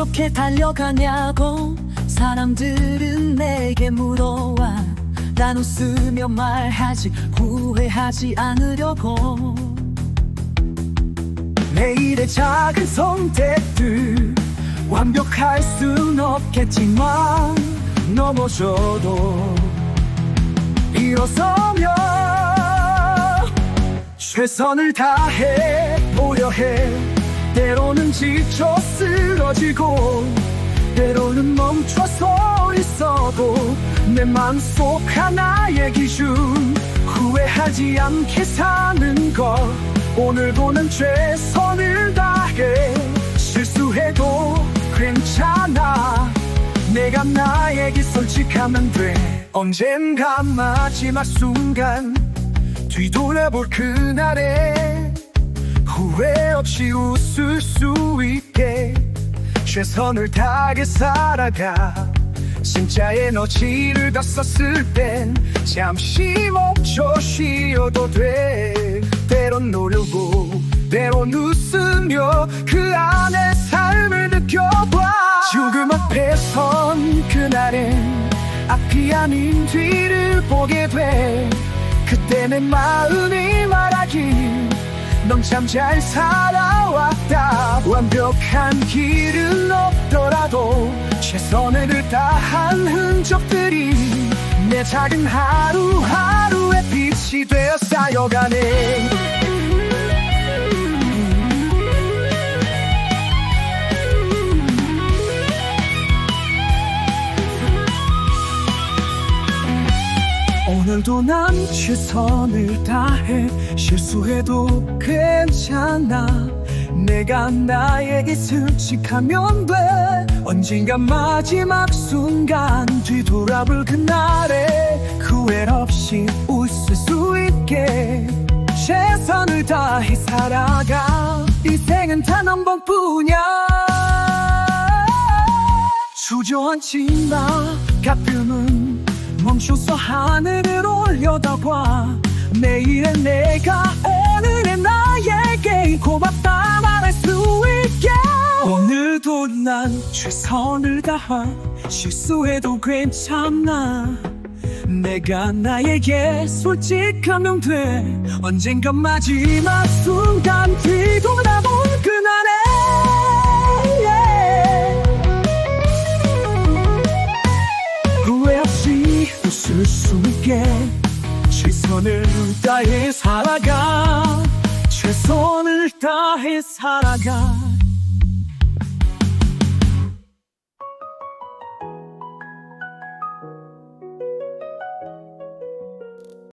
이렇게 달려가냐고 사람들은 내게 물어와. 난 웃으며 말하지 후회하지 않으려고. 내일의 작은 선택들 완벽할 순 없겠지만 넘어져도 일어서며 최선을 다해 보려 해 때로는 지쳐 쓰러지고 때로는 멈춰 서 있어도 내 맘속 하나의 기준 후회하지 않게 사는 것. 오늘도 는 최선을 다해 실수해도 괜찮아. 내가 나에게 솔직하면 돼. 언젠가 마지막 순간 뒤돌아볼 그날에 없이 웃을 수 있게 최선을 다해 살아가. 진짜 에너지를 다 썼을 땐 잠시 멈춰 쉬어도 돼. 때론 노려고 때론 웃으며 그 안에 삶을 느껴봐. 죽음 앞에 선 그날엔 앞이 아닌 뒤를 보게 돼. 그때 내 마음이 말하 길넌참잘 살아왔다. 완벽한 길은 없더라도 최선을 다한 흔적들이 내 작은 하루하루의 빛이 되어 쌓여가네 오늘도 난 최선을 다해 실수해도 괜찮아. 내가 나에게 솔직하면 돼. 언젠가 마지막 순간 뒤돌아볼 그날에 후회 없이 웃을 수 있게. 최선을 다해 살아가. 인생은 단 한 번뿐이야. 주저앉지 마. 가끔은 멈춰서 하늘을 올려다봐. 내일의 내가 오늘의 나에게 고맙다 말할 수 있게. 오늘도 난 최선을 다하. 실수해도 괜찮아. 내가 나에게 솔직하면 돼. 언젠가 마지막 순간 뒤돌아본 그날 웃을 수 있게 최선을 다해 살아가. 최선을 다해 살아가